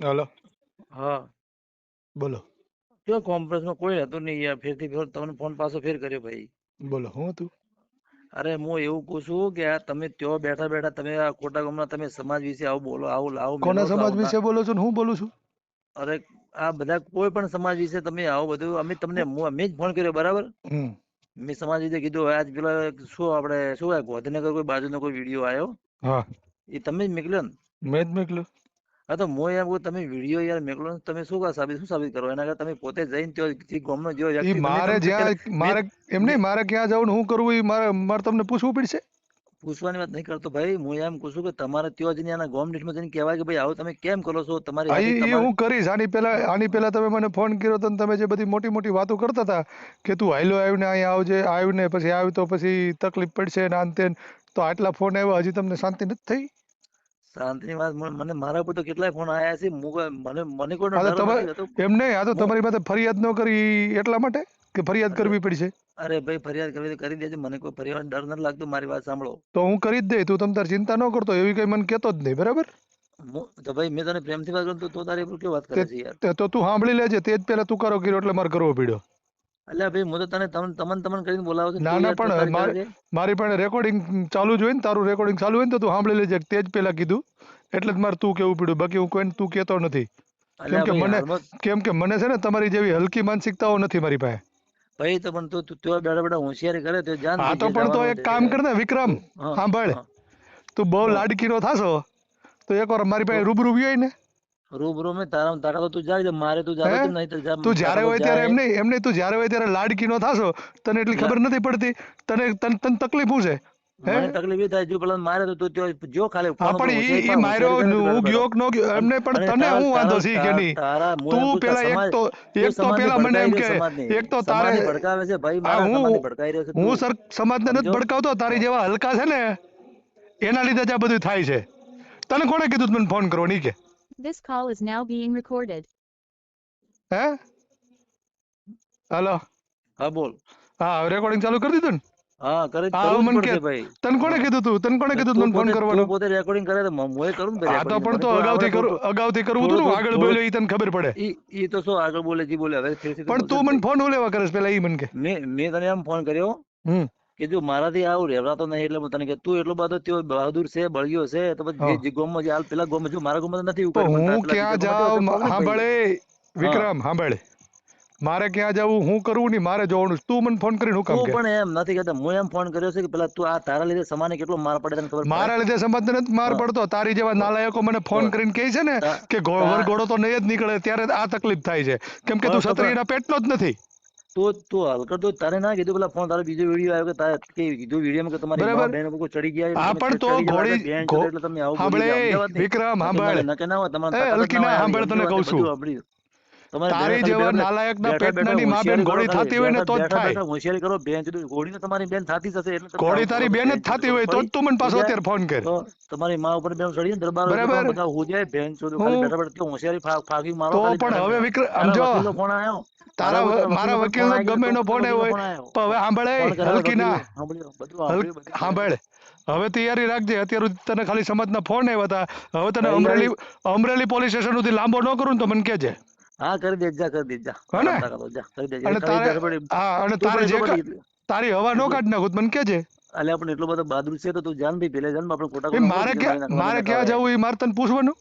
Hello. હા. બોલો. કયો કોમ્પ્રેસમાં કોઈ હતું નહીં યાર. ફેરથી ફેર તમને ફોન પાછો ફેર કર્યો ભાઈ. બોલો હું હતું? અરે હું એવું કહું છું કે આ તમે ત્યો બેઠા બેઠા તમે આ ખોટા ગામના તમે સમાજ વિશે આવું બોલો આવું લાવો કોના મેલો સમાજ વિશે બોલો છો ને હું બોલું છું? અરે આ બધા કોઈ પણ સમાજ વિશે તમે આવું બધું અમે તમને હું અમે જ ફોન કર્યો બરાબર? હમ. મેં સમાજ વિશે કીધું હવે આજ પેલા શું આપણે શું આ ગોધીનગર કોઈ બાજુનો કોઈ વીડિયો આવ્યો હા. એ તમે જ મોકલ્યો ને? મેં જ મોકલ્યો. હા તો હું એમ કહું તમે વીડિયો યાર મેકલો તમે શું કા સાબિત શું સાબિત કરો? એના કરતા તમે પોતે જઈને ત્યાં જે ગામનો જે વ્યક્તિ મારે જ્યાં મારે એમ નહીં મારે ક્યાં જવું હું કરવું એ મારે મારે તમને પૂછવું પડશે? પૂછવાની વાત નહીં કરતો ભાઈ હું એમ કહું છું કે તમારે ત્યાં જઈને આના ગોમ ડીટમાં જઈને કહેવાય કે ભાઈ આવું તમે કેમ કરો છો? તમારી તમારે- હું કરીશ. આની પહેલા આની પહેલા તમે મને ફોન કર્યો તો તમે જે બધી મોટી મોટી વાતો કરતા હતા કે તું હાઈલો આવ્યો ને અહીંયા આવજે આવ્યું ને પછી આવ્યું તો પછી તકલીફ પડશે ને તેન તો આટલા ફોન આવ્યા હજી તમને શાંતિ નથી થઈ? શાંતિની વાત મને મને મારા ઉપર તો કેટલાય ફોન આયા છે. મને મને કોઈનો ડર નથી એમ નહીં આ તો તમારી પાસે ફરિયાદ ન કરી એટલા માટે કે ફરિયાદ કરવી પડશે? અરે ભાઈ ફરિયાદ કરવી તો કરી દેજો. મને કોઈ ફરિયાદ ડર નથી લાગતો મારી વાત સાંભળો. તો હું કરી જ દે તું તમ તાર ચિંતા ન કરતો એવી કઈ મને કેતો જ નહીં બરાબર? તો ભાઈ મેં તને પ્રેમથી વાત કરું તો તો તારી ઉપર કેવી વાત કરે છે યાર? તો તું સાંભળી લેજે તે જ પેલા તું કરો કર્યો એટલે મારે કરવો પડ્યો. અલ્યા ભાઈ હું તો તને તમન તમન તમન કરીને બોલાવું છું ના, ના, પણ મારે- પણ રેકોર્ડિંગ ચાલુ જ હોય ને તારું રેકોર્ડિંગ ચાલુ હોય ને તો તું સાંભળી લેજે. તે પેલા કીધું. એટલે જ મારે તું કેવું પડ્યું. બાકી હું કોઈને તું કેતો નથી. કેમ કે મને- કેમ કે મને છે ને તમારી જેવી હલકી માનસિકતાઓ નથી મારી પાસે. ભાઈ તો પણ તું તું બેડા બેઠા હોશિયારી કરે તો જાન હા તો પણ તો એક કામ. કર ને વિક્રમ સાંભળ. તું બહુ. લાડકીનો થાશો તો એકવાર મારી પાસે રૂબરૂ હોય ને. રૂબરૂ મે તારા તારા તો તું જાય મારે તું જાવે હે? નહીં તો તું જ્યારે હોય ત્યારે એમ નહીં એમ નહીં તું જ્યારે હોય ત્યારે લાડકીનો થાશો. તને એટલી ખબર નથી પડતી? તને તન તન તકલીફ શું છે? મને તકલીફ એ થાય જો પેલા મારે તો તું જો ખાલી પણ ઈ ઈ માર્યો હું ગયો કે ન ગયો એમને પણ તને હું વાંધો છે કે નહીં? તું પેલા એક તો એક તો પેલા મને એમ કે એક તો તારે ભડકાવે છે ભાઈ મારા સમાજને ભડકાઈ રહ્યો છે હું તું. સર સમાજને નથી ભડકાવતો તારી જેવા હલકા છે ને એના લીધે જ આ બધું થાય છે. તને કોણે કીધું તું મને ફોન કરવો નહીં કે? This call is now being recorded. હે હાલો હા બોલ હા રેકોર્ડિંગ ચાલુ કરી દીધું ને હા કરે હા, કરવું જ મને પડશે કે- ભાઈ તને કોણે કીધું તું તને કોણે કીધું તું મને તું ફોન પોતે- કરવાનો તું પોતે રેકોર્ડિંગ કરે તો મ- મોએ કરું ને ભાઈ હા તો recording. પણ મને તો આવડે અગાઉથી કરું થોડું- અગાઉથી કરવું હતું ને હું થોડું- આગળ થોડું- બોલ્યો ઈ તને ખબર પડે ઈ ઈ તો શું આગળ બોલે જી બોલે હવે ફેરથી તો પણ બોલશે તું જ મને ભાઈ. ફોન હું લેવા કરે પેલા ઈ મને કે મેં મેં તને એમ ફોન કર્યો હમ કે જો મારાથી આવું રેવડાતો નહીં એટલે હું તને કે તું એટલો બધો તેઓ બહાદુર છે બળિયો છે તો પછી જે- ગોમમાં જે હાલ પેલા ગોમમાં જો મારા ગોમમાં નથી ઉપર હું ક્યાં જાઉં. સાંભળે વિક્રમ સાંભળે મારે ક્યાં જવું હું કરવું નહીં મારે જવાનું તું મને ફોન કરીને હું કામ તું પણ એમ નથી કહેતા હું એમ ફોન કર્યો છે કે પેલા તું આ તારા લીધે સમાને કેટલો માર પડે તને ખબર મારા લીધે સમાજને નથી માર પડતો. તારી જેવા નાલાયકો મને ફોન કરીને કહે છે ને કે ઘોડો તો નહીં જ નીકળે ત્યારે આ તકલીફ થાય છે. કેમ કે તું ક્ષત્રિયના પેટનો જ નથી. તું તું હલકર તો તારે ના કીધું પેલા ફોન તારે બીજો વીડિયો આવ્યો કે તારે કે કીધું વિડીયોમાં કે તમારી બરાબર. બહેન કોઈ ચડી ગયા હા, પણ તો ઘોડી- એટલે બેન તમે આવું. વિક્રમ, સાંભળ. ના- કે ના હોય, તમારે હલકી ના, સાંભળ, તને કહું છું. તારી જેવા નાલાયક ના પેટનાની મા બેન ઘોડી થતી હોય ને તો જ થાય. હોશિયારી કરો. બેન ઘોડી તો તમારી બેન થાતી જ એટલે ઘોડી તારી બેન જ થતી હોય તો જ તું મને પાછો અત્યારે ફોન કર. તમારી માં ઉપર બેન ચડી દરબાર બરાબર. બધા હું જાય. બેન તો ખાલી બેઠા બેઠા હોશિયારી ફાગી મારો તો પણ હવે વિક્રમ સમજો. ફોન આવ્યો. તારા મારા વકીલ નો ગમે નો ફોન આવ્યો પણ હવે સાંભળે હલકી ના સાંભળ હવે તૈયારી રાખજે. અત્યારે સુધી તને ખાલી સમાજના ફોન આવ્યા હતા. હવે તને અમરેલી અમરેલી પોલીસ સ્ટેશન સુધી લાંબો ન કરું ને તો મને કહેજે. હા કરી દે જા કરી દે જા. અને તારે હા અને તારે જે તારી હવા નો કાઢ નાખું મને કેજે. અલે આપણે એટલો બધો બહાદુર છે તો તું જાન ભી પેલે જાન આપણે ખોટા મારે મારે ક્યાં જવું એ મારે તને પૂછવાનું?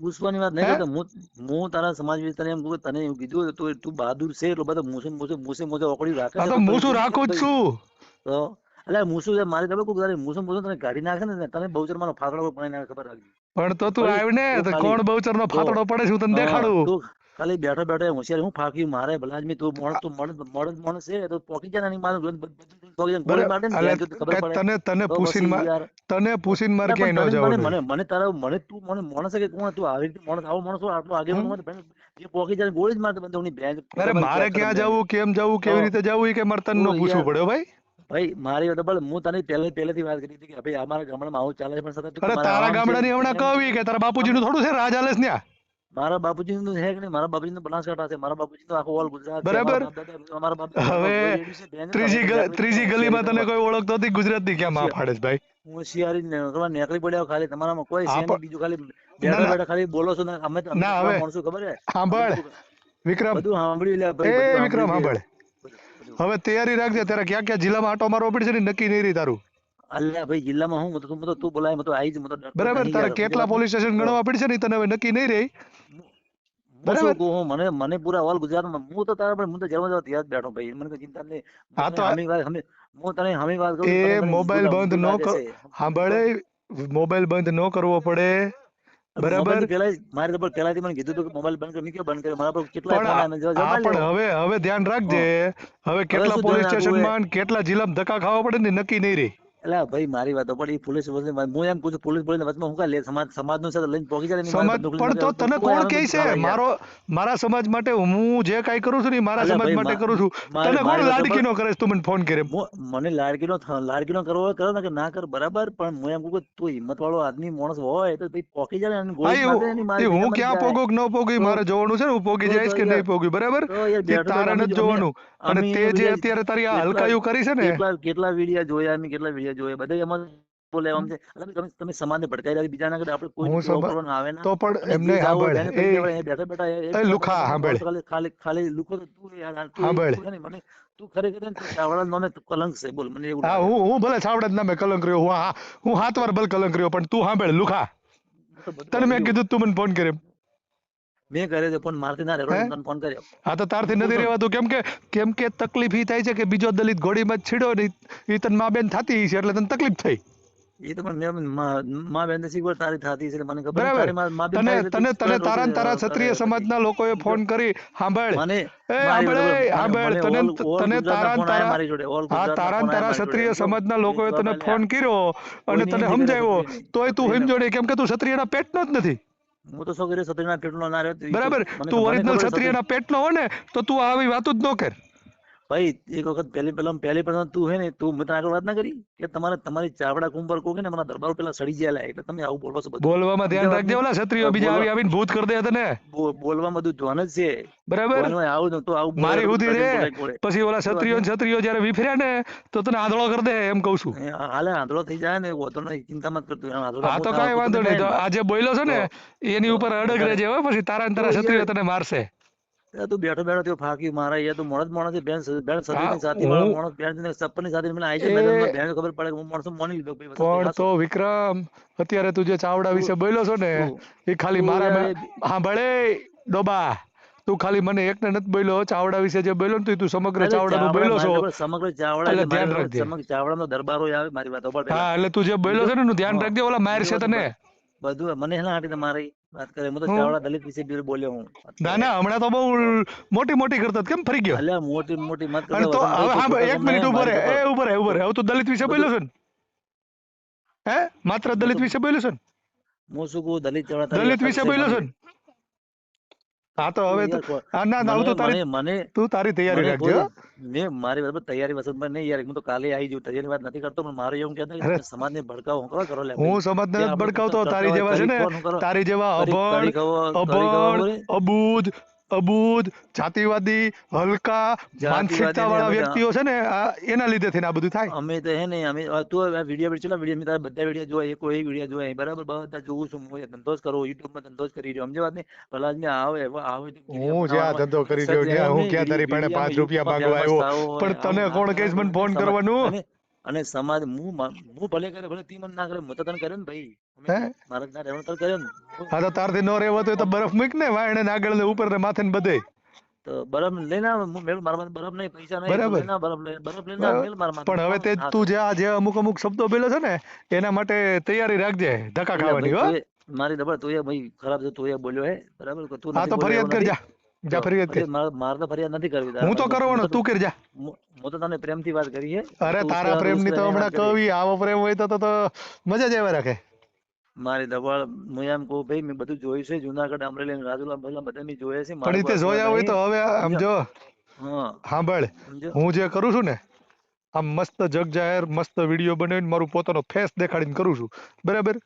પૂછવાની વાત નહીં? કરતો હું હું તારા સમાજ વિસ્તાર એમ કહું તને એવું કીધું તું તું બહાદુર છે એટલો બધો મૂસે મૂસે મૂસે મૂસે ઓકળી રાખે તો મૂસું રાખું જ છું. તો? અલે મૂસું છે મારી ખબર કોઈ તારે મૂસું મૂસું તને કાઢી નાખે ને તને બહુચર મારો ફાકડો પણ ખબર રાખી પણ તો તું આવ્યો ને તો કોણ બહુચર નો ફાતડો પડે છે હું તને દેખાડું? ખાલી બેઠો બેઠો હોશિયાર હું ફાકી મારે ભલા આદમી તું મોણ તું મોણ મોણ માણસ છે તો પોકી જાય ને મારું તને તને પૂછીને માર- તને પૂછીને માર ક્યાંય ન જવાનું મને મને તારા મને તું મને માણસ છે કે કોણ? તું આવી રીતે માણસ આવો માણસ આટલો આગે મને જે પોકી જાય ગોળી જ મારતો બંધ ઉની બેન અરે મારે ક્યાં જવું કેમ જવું કેવી રીતે જવું એ કે મારે તને ન પૂછવું પડ્યો ભાઈ. ભાઈ મારી વાત બળ હું તને પહેલે પહેલેથી વાત કરી હતી કે ભાઈ અમારા ગામડામાં આવું ચાલે છે પણ સતત તારા ગામડાની હમણાં તેમ કે તારા બાપુજીનું થોડું છે રાજ આલેસ ન્યા મારા બાપુજી નું છે કે નહીં? મારા બાપુજી નું બનાસકાંઠા છે. મારા બાપુજી તો આખો ઓલ ગુજરાત બરાબર. હવે ત્રીજી ગલી માં ત્રીજી ગલીમાં તને કોઈ ઓળખતો નથી? ગુજરાતની ક્યાં માં ફાડે ભાઈ? હું હોશિયારી ને નીકળી પડ્યા ખાલી. તમારામાં કોઈ છે બીજું ખાલી ના, બેઠા બેઠા ખાલી બોલો છો ને. અમે તો ના, હવે. માણસો ખબર છે? સાંભળ વિક્રમ. બધું સાંભળી લે ભાઈ વિક્રમ સાંભળ. હવે તૈયારી રાખજે. તારે ક્યાં ક્યાં જિલ્લામાં આટો મારવો પડશે ને? નક્કી નહીં રહી તારું. અલ્યા ભાઈ જિલ્લામાં હું હું મતલબ તું બોલાય મતલબ તો આઈ જ મતલબ બરાબર તારે કેટલા પોલીસ સ્ટેશન ગણવા પડશે ને તને હવે નક્કી નહીં રહી? બરાબર. હું મને મને પૂરા ઓલ ગુજરાતમાં હું તો તારા પણ હું તો જવા જવા ત્યાં જ બેઠો ભાઈ. મને કોઈ ચિંતા નહીં. હા તો હમી વાત હમી હું તને હમી વાત કરું એ મોબાઈલ બંધ ન કર-. સાંભળે મોબાઈલ બંધ ન કરવો પડે. બરાબર? પેલા મારે તો પણ પહેલાથી મને કીધું હતું કે મોબાઈલ બંધ કર મેં બંધ કરે મારા પર કેટલા ફોન પણ હવે હવે ધ્યાન રાખજે. હવે કેટલા પોલીસ સ્ટેશનમાં કેટલા જિલ્લામાં ધક્કા ખાવા પડે ને નક્કી નહીં રહી. એલા ભાઈ મારી વાતો પણ ઈ પોલીસ હું એમ પૂછું પોલીસ બોલીને વચમાં હું કા લે સમાજ સમાજનું છે તો લઈને પહોંચી જાય ને સમાજ પણ તો તને કોણ કહે છે? મારો મારા સમાજ માટે હું જે કાઈ કરું છું ને મારા સમાજ માટે કરું છું. તને કોણ લાડકીનો કરે તું મને ફોન કરે મને લાડકીનો લાડકીનો કરવો કરો ને કે ના કર બરાબર. પણ હું એમ કહું તું હિંમત વાળો આદમી માણસ હોય તો ભાઈ પોકી જાય ને ગોળી ને, હું ક્યાં. પોગું કે ન પોગું મારે જોવાનું છે ને. હું પોગી જઈશ કે નહીં પોગી બરાબર? તારે નથી જોવાનું. અને તે જે અત્યારે તારી આ હલકાયું કરી છે ને. કેટલા કેટલા વિડિયા જોયા ને કેટલા વિડિયા જોયા બધા એમાં બોલે આમ છે. તમે તમે સમાજને ભડકાઈ રહ્યા બીજાના કરે આપણે કોઈ કરવાનું આવે ના. તો પણ એમને સાંભળ. એ બેઠા બેઠા એ- એ એ લુખા સાંભળ. ખાલી ખાલી લુખો તો તું યાર તું મને તું ખરેખર ચાવડા નામે કલંક છે બોલ મને એવું હા હું હું ભલે છાવડા જ નામે કલંક રહ્યો હું હા હાથ વાર ભલે કલંક રહ્યો પણ તું સાંભળ લુખા. તને મેં કીધું તું મને ફોન કરે મેં કર્યો છે ફોન મારથી ના રહેલો તને ફોન કર્યો. હા તો તારથી નથી રહેવાતું. કેમ કે કેમ કે તકલીફ ઈ થાય છે કે બીજો દલિત ઘોડીમાં છીડો ને ઈ તને મા બેન થતી છે એટલે તને તકલીફ થઈ. એ તો પણ મેં બેન શીખવા તારી થાતી છે મને ખબર તને તને તને તારા તારા ક્ષત્રિય સમાજના લોકોએ ફોન કરી સાંભળ મને એ સાંભળ એ તને તને તારા તારા હા તારા તારા ક્ષત્રિય સમાજના લોકોએ તને ફોન કર્યો અને તને સમજાવ્યો. તોય તું. સમજો નહીં. કેમ કે તું ક્ષત્રિયના પેટનો જ નથી. હું તો શું કર્યું ક્ષત્રિયના પેટનો ના રહ્યો બરાબર. તું ઓરિજિનલ ખબર છે ક્ષત્રિયના પેટનો હોય ને તો તું આવી વાતો જ ન કર. ભાઈ એક વખત પહેલી પહેલા પહેલી પહેલા તું હે ને તું મેં આગળ વાત ના કરી કે તમારે તમારી ચાવડા કુંભર કો કે ને મારા દરબાર પેલા સડી ગયેલા એટલે તમે આવું બોલવા બધું. બોલવામાં ધ્યાન રાખજો ઓલા ક્ષત્રિયો બીજા આવી આવીને ભૂત કરી દે તને. બો- બોલવામાં બધું જોન જ છે. બરાબર? આવું તો આવું મારી સુધી રે પછી ઓલા ક્ષત્રિયો ને ક્ષત્રિયો જયારે વિફર્યા ને તો તને આંધળો કરી દે એમ કઉ છું. હાલે આંધળો થઈ જાય ને વાંધો નહીં ચિંતા મત કરતું હા તો મોટા વાંધો નહીં તો આજે બોલ્યો છે ને એની ઉપર અડગ રહેજે હો પછી તારા તારા ક્ષત્રિયો તને મારશે. તું બેઠો બેઠો થયો ફાકી મારા એ તું મોણસ મોણસ બેન બેન હા, સતીની સાથે વાળો હું- બેન ને સપનની સાથી મને આવી છે બેન ખબર પડે કે હું મોણસ મોની લીધો ભાઈ પણ તો વિક્રમ અત્યારે તું જે ચાવડા વિશે બોલ્યો છો ને એ ખાલી મારા હા ભલે ડોબા. તું ખાલી મને એકને નથી બોલ્યો ચાવડા વિશે જે બોલ્યો ને તું સમગ્ર ચાવડા નું ચાવડા બોલ્યો છો. સમગ્ર ચાવડા એટલે ધ્યાન મારી રાખજે. સમગ્ર ચાવડાનો દરબારો આવે મારી વાત ઉપર હા એટલે તું જે બોલ્યો છે ને ધ્યાન. રાખજે ઓલા માર છે તને. બધું મને હેલા હાટી મારી વાત કરે હું તો ચાવડા દલિત વિશે બી બોલ્યો હું. ના ના હમણાં તો બહુ મોટી મોટી કરતો કેમ ફરી ગયો? અલ્યા મોટી મોટી મત કરો તો હવે હા એક મિનિટ ઊભો રહે એ ઊભો રહે ઊભો રહે હવે તો દલિત વિશે બોલ્યો છે હે? માત્ર દલિત વિશે બોલ્યો છે હું શું કહું દલિત ચાવડા દલિત વિશે બોલ્યો છે ને? હા તો હવે ના ના હું તો તારી મને તું તારી તૈયારી રાખજો મેં મારી બરાબર તૈયારી વસંતભાઈ નહીં યાર હું તો કાલે આવી જઉં તૈયારી વાત નથી કરતો પણ મારું એવું કહેતા કે સમાજને ભડકાવો હું કરો લે હું? સમાજને ભડકાવતો તારી જેવા છે ને તારી જેવા અભણ અભણ? અબૂજ અબૂજ જાતિવાદી હલકા માનસિકતા વાળા વ્યક્તિઓ છે ને એના લીધે થઈને આ બધું થાય. અમે તો હે ને અમે તું વીડિયો ચેલા વીડિયો તારા બધા વીડિયો જોયા એક એક વીડિયો જોયા બરાબર બધા જોઉં છું હું ધંધો જ કરું યુટ્યુબમાં ધંધો જ કરી રહ્યો સમજે વાત ને ભલા આદમી આવે આવે હું જે આ ધંધો કરી રહ્યો સત્ય હું ક્યાં તારી પાસે પાંચ રૂપિયા માંગવા આવ્યો? પણ તને કોણ કે મને ફોન કરવાનું? અને સમાજ હું હું ભલે કરે ભલે તી મને ના કરે મતદાન કરે ને ભાઈ. હે? મારે ના કર્યો ને? હા તો તારથી ન રહેવાતું હોય તો બરફ મૂક ને વાયણે ને આગળ ને ઉપર ને માથે ને બધે. તો બરફ લઈને મેળ મારા બરફ નહીં પૈસા નહીં બરાબર. તું લઈને બરફ લઈને મેળ મારા પણ હવે તે તું જે આ જે અમુક અમુક શબ્દો બોલ્યો છે ને એના માટે તૈયારી રાખજે ધક્કા ખાવાની હો. મારી દબર તું એ ભાઈ ખરાબ છે તું એ બોલ્યો હે? બરાબર? કે તું હા તો ફરિયાદ એવું કર જા. જા ફરિયાદ કર. મારે તો ફરિયાદ નથી કરવી હું તો. કરવાનો તું કર જા. હું હું તો તને પ્રેમથી વાત કરી છે અરે તારા પ્રેમની તો હમણાં કવિ આવો પ્રેમ હોય તો તો મજા જ આવે રાખે. મારી દબાણ હું એમ કહું ભાઈ મેં બધું જોયું છે જુનાગઢ અમરેલી રાજુલા ભલા બધા મેં જોયા છે પણ તે જોયા હોય તો હવે આમ જો. હા. સાંભળ હું જે કરું છું ને આમ મસ્ત જગ જાહેર મસ્ત વીડિયો બનાવીને મારું પોતાનો ફેસ દેખાડીને કરું છું. બરાબર?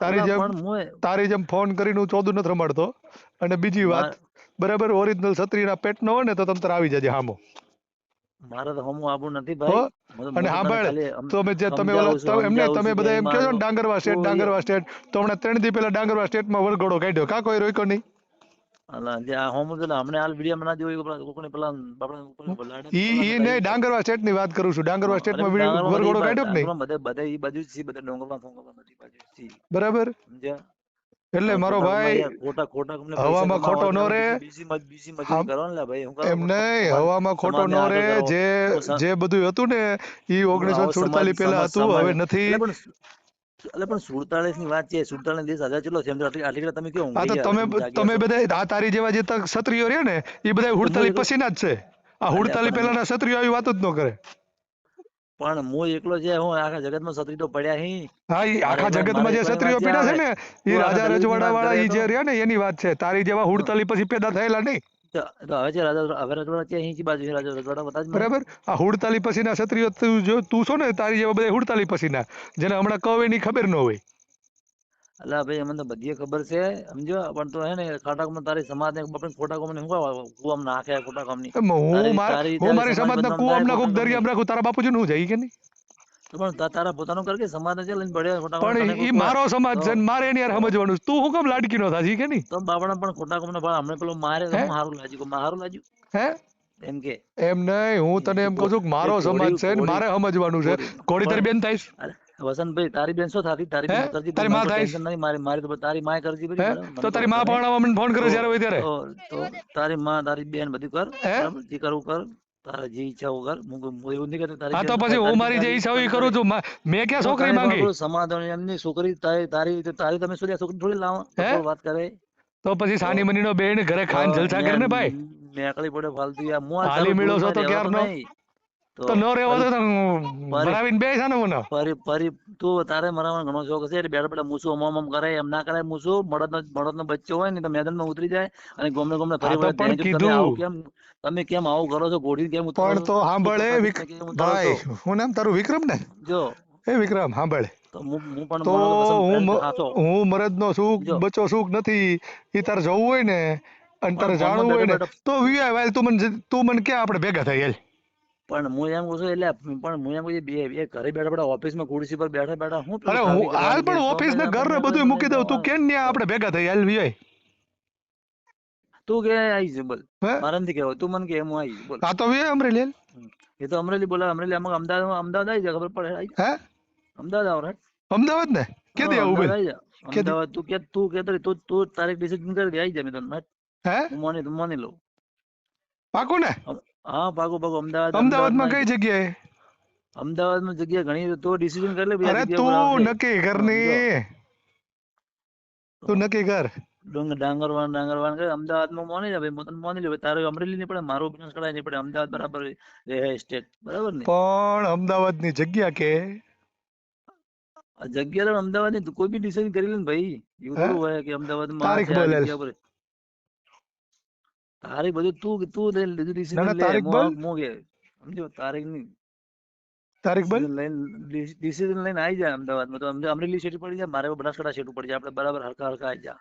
તારી જેમ તારી જેમ ફોન કરીને હું ચોદું નથી રમાડતો. અને બીજી વાત બરાબર? ઓરિજિનલ છત્રીના પેટનો હોય ને તો તમ તારે આવી જજે હામો. મારે તો હમું આબુ નથી ભાઈ. અને સાંભળ તો અમે જે તમે ઓલા એમને તમે બધા એમ કહો છો ને ડાંગરવા સ્ટેટ ડાંગરવા સ્ટેટ તો હમણાં ત્રણ દી પહેલા ડાંગરવા સ્ટેટમાં વરઘોડો કાઢ્યો. કા કોઈ રોક્યો નહીં? ના ડાંગરવા સ્ટેટ વાત કરું છું. ડાંગરવા સ્ટેટમાં વરઘોડો કાઢ્યો કે નહીં? બરાબર. એટલે મારો ભાઈ હવામાં ખોટો ન હું. એમ નહીં હવામાં ખોટો ન કરો. જે જે બધું હતું ને ઈ ઓગણીસો સુડતાલીસ પહેલા હતું હવે નથી. એટલે પણ સુડતાલીસની વાત છે સુડતાલીસ દિવસ આઝાદ ચલો છે આટલી તમે કેવું હા તો તમે તમે બધા આ તારી જેવા જે તક ક્ષત્રિયો રહ્યા ને એ બધા હુડતાલી પસીના પછીના જ છે. આ હુડતાલી પેલાના પહેલાના ક્ષત્રિયો આવી વાત જ ન કરે. પણ હું એકલો છે હું આખા જગતમાં તો પડ્યા હી. હા એ આખા જગતમાં જે ક્ષત્રિયો વાત છે ને એ રાજા રજવાડા વાળા એ ઈ જે? રહ્યા ને એની વાત છે. તારી જેવા હુડતાલી પછી પેદા થયેલા નહીં. તો હવે છે રાજા હવે રજવાડા છે અહીં બાજુ રાજા રજવાડા જ બરાબર? આ હુડતાલી પછીના ક્ષત્રિયો તું જો તું છો ને તારી જેવા બધા હુડતાલી પછીના જેને હમણાં કવે ની ખબર ન હોય. અલા ભાઈ અમને તો બધી ખબર છે સમજો? પણ તો હે ને ખાટા કામમાં તારી સમાજ ને આપણે ખોટા કામ ને હું કુવામ નાખે ખોટા કામની હું મારી હું મારી સમાજ સમાજના કુવામ ખોટા દરિયામાં રાખું તારા બાપુજી નું જાય કે નહીં? પણ તારા પોતાનું કર કે સમાજ ને લઈને પડ્યા ખોટા પણ એ મારો સમાજ છે ને મારે એની યાર સમજવાનું તું હું કેમ લાડકી નો થાજી કે નહીં? તો બાપણા પણ ખોટા કામ ને ભાળ હમણાં પેલો મારે તો હે? હારું લાગ્યું કે હારું લાગ્યું? હે? એમ કે. એમ નહીં હું તને એમ કહું છું કે મારો સમાજ છે ને મારે સમજવાનું છે. કોડી તારી બેન અરે વસંતભાઈ તારી બેન શું થાતી? તારી બેન કરજી તારી માં થાય? નહીં મારી મારી તો તારી માય કરજી બધી તો તારી માં પણ મને ફોન કરે જ્યારે હોય ત્યારે? તો તારી માં તારી બેન બધું કર બરાબર? જે કરવું કર તારા જે ઈચ્છા કર હું એવું નહીં કરતો તારી હા તો પછી હું મારી જે ઈચ્છા હોય કરું છું. મેં ક્યાં છોકરી માંગી? સમાધાન એમની છોકરી તારી તારી તારી તમે શું છોકરી થોડી લાવો વાત કરે? તો પછી સાની મની નો બેન ઘરે ખાન જલસા કરે ને ભાઈ? મેકળી પડે ફાલતુ યાર. આ હાલી ચાલુ મેળો છો તો ક્યારનો? નહીં. તો ન રહેવા તો ભરાવીને બે છે ને મને. ફરી ફરી તું તારે મરાવાનો ઘણો શોખ છે એટલે બેઠા બેઠા મૂસું અમ અમ કરે એમ ના કરે મૂસું મળદનો મળદનો બચ્ચો હોય ને તો મેદાનમાં ઉતરી જાય અને ગોમને ગોમને ફરી વળે પણ ત્યાં જો તમે કીધું. કેમ તમે કેમ આવું કરો છો? ઘોડી કેમ ઉતારો પણ તો સાંભળે તમે વિક- કેમ ઉતારો ભાઈ હું નામ તારું વિક્રમ ને? જો. એ વિક્રમ સાંભળ. તો હું હું મરદનો સુખ બચ્ચો સુખ નથી એ તારે જવું હોય ને અને તારે જાણવું હોય ને તો વીઆઈ વાલ તું મને તું મને ક્યાં આપણે ભેગા થઈ હાલ પણ હું એમ કહું છું એટલે પણ હું એમ કહું બે બે ઘરે બેઠા બેઠા ઓફિસમાં ખુરશી પર બેઠા બેઠા હું અરે હું હાલ પણ ઓફિસ ને ઘર ને બધું મૂકી દઉં. તું કેમ ન્યા આપણે ભેગા થઈ હાલ વિય તું કે આઈ છે બોલ. મારે નથી કહેવું તું મને કે હું આઈ બોલ. આ તો વિય અમરેલી એ તો અમરેલી બોલા અમરેલી આમાં અમદાવાદ અમદાવાદ આવી જાય ખબર પડે? હે? અમદાવાદ આવ? અમદાવાદ ને કે દે આવું જા. કે અમદાવાદ તું કે તું કે રહી, તું તું તારીખ ડિસિઝન કરી દે. આવી જાય મેં તને? હે? માની માની લઉં. પાકું ને હા ભાગો ભાગો. અમદાવાદ અમદાવાદમાં કઈ જગ્યાએ? અમદાવાદમાં જગ્યા ઘણી તો ડિસિઝન કરી લે અરે તું. નક્કી કર ને તું નક્કી કર. ડુંગર ડાંગરવાન ડાંગરવાન કરે અમદાવાદમાં માની જા ભાઈ મોતન તને માની લઉં તારે અમરેલી નહીં પડે મારું કરાય નહીં પડે. અમદાવાદ બરાબર રહે સ્ટેટ બરાબર ને? પણ અમદાવાદની જગ્યા કે? આ જગ્યા તો અમદાવાદની. કોઈ બી ડિસિઝન કરી લે ને ભાઈ. એવું હોય કે અમદાવાદમાં તારીખ બોલ. તારીખ બધું તું તું ડિસિઝન લે કે સમજો? તારીખની તારીખ બોલ ડિસિઝન લઈને આવી જાય અમદાવાદમાં. તો અમરેલી સેટ પડી જાય મારે બનાસકાંઠા સેટ પડી જાય આપણે બરાબર હરખા હરખા આવી જાય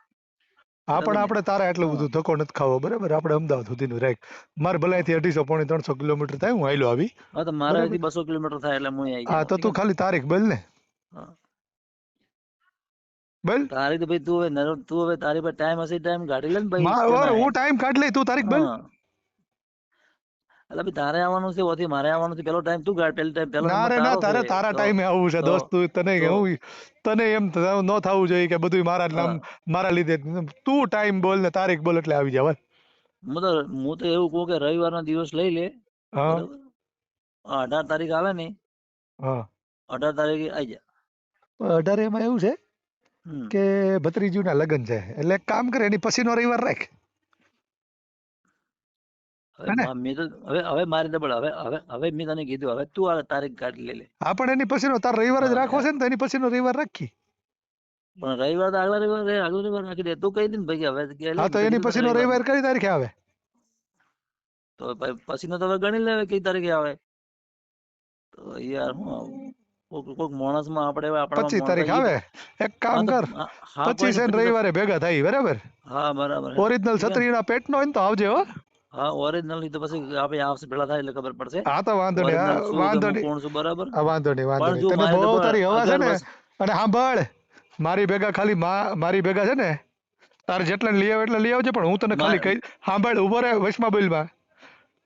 હા પણ આપણે તારે એટલું. બધું ધક્કો નથી ખાવો બરાબર? આપણે અમદાવાદ સુધીનું રાખ મારે ભલાઈથી અઢીસો પોણી ત્રણસો કિલોમીટર થાય હું આયલો આવી. હા તો મારે બસો કિલોમીટર થાય એટલે હું હા તો તું ખાલી તારીખ બોલ ને. હા. બોલ. તારી તો ભાઈ તું હવે નરો- તું હવે તારી પર ટાઈમ હશે ટાઈમ કાઢી લે ને ભાઈ. મા- કેમ ઓર, આય? હું ટાઈમ કાઢ લે તું તારીખ બોલ. એટલે ભાઈ તારે આવવાનું છે ઓથી મારે આવવાનું છે પેલો ટાઈમ તું કાઢ પેલો ટાઈમ પેલો ના રે ના તારે તારા ટાઈમે આવવું છે દોસ્ત તું તને હું તને એમ ન થવું જોઈએ કે બધું મારા નામ મારા લીધે. તું ટાઈમ બોલ ને તારીખ બોલ એટલે આવી જાવ હું તો હું તો એવું કહું કે રવિવારનો દિવસ લઈ લે. હા. અઢાર તારીખ આવે ને હા. અઢાર તારીખે આવી જા. અઢાર એમાં એવું છે? હમ. કે ભત્રીજીના લગ્ન છે. એટલે એક કામ કરે એની પછીનો રવિવાર રાખ. હવે હે ને? મા- મેં તો હવે હવે મારી દબળ હવે હવે હવે મેં તને કીધું હવે તું આ તારીખ કાઢી લે લે. હા પણ એની પછીનો તાર રવિવાર જ હા, રાખવો છે ને તો એની પછીનો રવિવાર રાખી. પણ રવિવાર તો આગલા રવિવાર આગલો રવિવાર રાખી દે. તું કહી દે ને ભાઈ કે હવે કે લે હા તો બીજી એની પછીનો રવિવાર. કઈ તારીખે આવે? તો પછી તો હવે ગણી લેવે કઈ તારીખે આવે. તો યાર હું આવું. કોક કોક માણસમાં આપણે પચીસ તારીખ આવે. એક કામ કર. પચીસ ને રવિવારે ભેગા થાય બરાબર? હા બરાબર. ઓરિજિનલ. છત્રીના પેટનો હોય ને તો આવજે હો. હા ઓરિજિનલની તો પછી આપણે આવશે ભેળા થાય એટલે ખબર પડશે. હા તો વાંધો નહીં. વાંધો નહીં. કોણ છું બરાબર? હા વાંધો નહીં વાંધો નહીં. તને બહુ તારી હવા છે ને? અને સાંભળ મારી ભેગા ખાલી મારી ભેગા છે ને તારે જેટલા લઈ આવે એટલે લઈ આવજે પણ હું તને ખાલી કહી સાંભળ ઊભો રહે વૈષ્મા બિલમાં.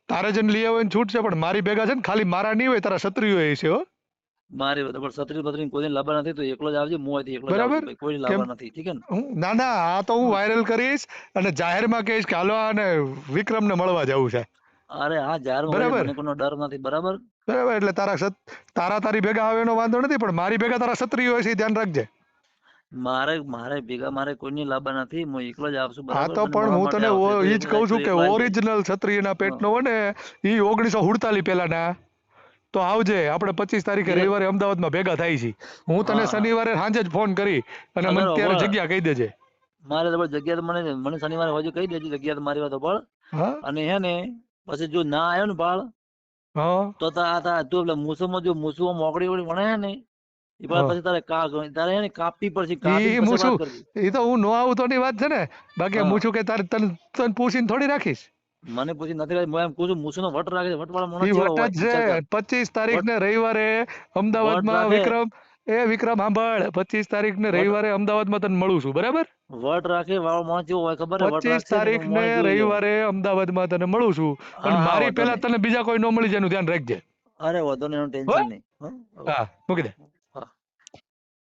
તારે જેને લઈ આવે છૂટ છે પણ મારી ભેગા છે ને ખાલી મારા નહીં હોય તારા ક્ષત્રિયો એ છે હો. મારી છત્રી બત્રી કોઈ લાંબા નથી તો એકલો જ આવજે હું અહીંથી એકલો બરાબર? કોઈ ભાઈ, નથી ઠીક છે હું ના ના આ તો હું વાયરલ કરીશ અને જાહેરમાં કહીશ કે હાલો અને વિક્રમને મળવા જવું છે. અરે હા જાહેર બરાબર. મને કોઈનો ડર નથી બરાબર? બરાબર એટલે તારા સત તારા તારી ભેગા આવે એનો વાંધો નથી પણ મારી ભેગા તારા ક્ષત્રિયો છે ધ્યાન રાખજે. મારે મારે ભેગા મારે કોઈની લાંબા નથી હું એકલો જ આવશું હા તો પણ હું તને એ જ કહું છું કે. ઓરિજિનલ ક્ષત્રિયના પેટનો હોય ને એ ઓગણીસો સુડતાલીસ પહેલાના. તો આવજે આપણે પચીસ તારીખે રવિવારે અમદાવાદમાં ભેગા થાય છે હું તને. શનિવારે સાંજે જ ફોન કરી અને મને ત્યારે જગ્યા કહી દેજે. મારે તો જગ્યા તો મને મને શનિવારે હોજે કહી દેજે જગ્યા તો મારી વાત પણ અને હે ને પછી જો ના આવ્યો ને પાળ તો તા તા તું એટલે મૂસોમાં જો મૂસુમાં મોકડી વળી વણે ને એ પાછા તારે કા તારે હે ને કાપવી પડશે કાપી મૂછું એ તો હું નો આવું તોની વાત છે ને. બાકી મૂછું કે તારે તને તને પૂછીને થોડી રાખીશ. મને પૂછી નથી રાખી. એમ કહું છું મૂસુનો વટ રાખે છે વટવાળા માણસ ઈ વટ છે પચીસ તારીખ ને રવિવારે અમદાવાદમાં. વિક્રમ એ વિક્રમ સાંભળ. પચીસ તારીખ ને રવિવારે અમદાવાદમાં તને મળું છું બરાબર? વટ રાખે વાળો માણસ જેવો હોય ખબર પચીસ તારીખ ને. રવિવારે અમદાવાદમાં તને મળું છું. અને મારી પેલા તને બીજા કોઈ ન મળી જાય એનું ધ્યાન રાખજે. અરે વધુ એનું ટેન્શન નહીં હા મૂકી દે.